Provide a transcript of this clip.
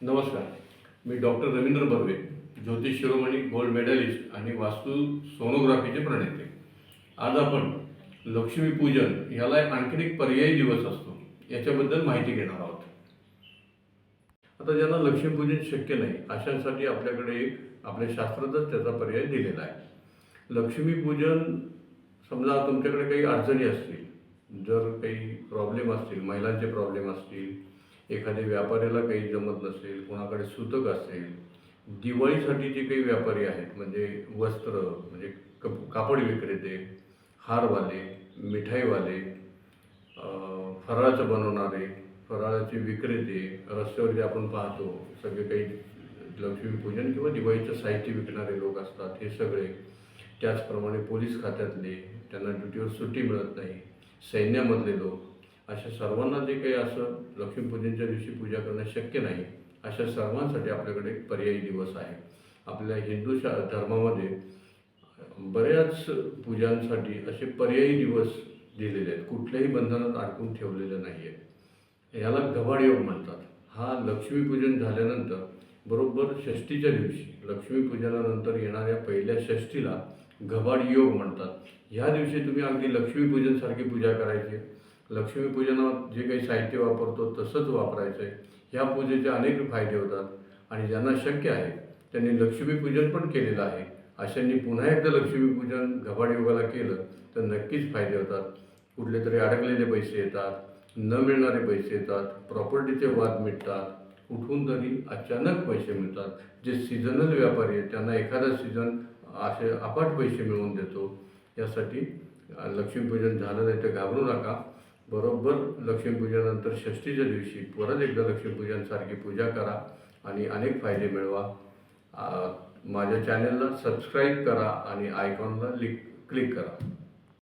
नमस्कार. मी डॉक्टर रवींद्र बर्वे ज्योतिष शिरोमणी gold medallist आणि वास्तू सोनोग्राफीचे प्रणेते. आज आपण लक्ष्मीपूजन याला एक आणखीन एक पर्यायी दिवस असतो याच्याबद्दल माहिती घेणार आहोत. आता ज्यांना लक्ष्मीपूजन शक्य नाही अशांसाठी आपल्याकडे एक आपल्या शास्त्रातच त्याचा पर्याय दिलेला आहे. लक्ष्मीपूजन समजा तुमच्याकडे काही अडचणी असतील जर काही प्रॉब्लेम असतील महिलांचे प्रॉब्लेम असतील एखाद्या व्यापाऱ्याला काही जमत नसेल कोणाकडे सुतक असेल दिवाळीसाठी जे काही व्यापारी आहेत म्हणजे वस्त्र म्हणजे कप कापड विक्रेते हारवाले मिठाईवाले फराळाचं बनवणारे फराळाचे विक्रेते रस्त्यावर जे आपण पाहतो सगळे काही लक्ष्मीपूजन किंवा दिवाळीचं साहित्य विकणारे लोक असतात हे सगळे. त्याचप्रमाणे पोलीस खात्यातले त्यांना ड्युटीवर सुट्टी मिळत नाही. सैन्यामधले लोक अशा सर्वांना जे काही असं लक्ष्मीपूजनच्या दिवशी पूजा करणं शक्य नाही अशा सर्वांसाठी आपल्याकडे एक पर्यायी दिवस आहे. आपल्या हिंदू शा धर्मामध्ये बऱ्याच पूजांसाठी असे पर्यायी दिवस दिलेले आहेत. कुठल्याही बंधनात अडकून ठेवलेले नाही आहे याला गव्हाड योग म्हणतात. हा लक्ष्मीपूजन झाल्यानंतर बरोबर षष्टीच्या दिवशी लक्ष्मीपूजनानंतर येणाऱ्या पहिल्या षष्टीला गव्हाड योग म्हणतात. ह्या दिवशी तुम्ही अगदी लक्ष्मीपूजनसारखी पूजा करायची. लक्ष्मीपूजनात जे काही साहित्य वापरतो तसंच वापरायचं आहे ह्या पूजेचे अनेक फायदे होतात आणि ज्यांना शक्य आहे त्यांनी लक्ष्मीपूजन पण केलेलं आहे. अशांनी पुन्हा एकदा लक्ष्मीपूजन गव्हाड योगाला केलं तर नक्कीच फायदे होतात. कुठले तरी अडकलेले पैसे येतात न मिळणारे पैसे येतात प्रॉपर्टीचे वाद मिटतात कुठून तरी अचानक पैसे मिळतात. जे सीझनल व्यापारी आहेत त्यांना एखादा सीझन असे अपाट पैसे मिळवून देतो. यासाठी लक्ष्मीपूजन झालं नाही तर घाबरू नका. बरोबर लक्ष्मीपूजनानंतर षष्टीच्या दिवशी परत एकदा लक्ष्मीपूजनसारखी पूजा करा आणि अनेक फायदे मिळवा. माझ्या चॅनलला सबस्क्राईब करा आणि आयकॉनला लिक क्लिक करा.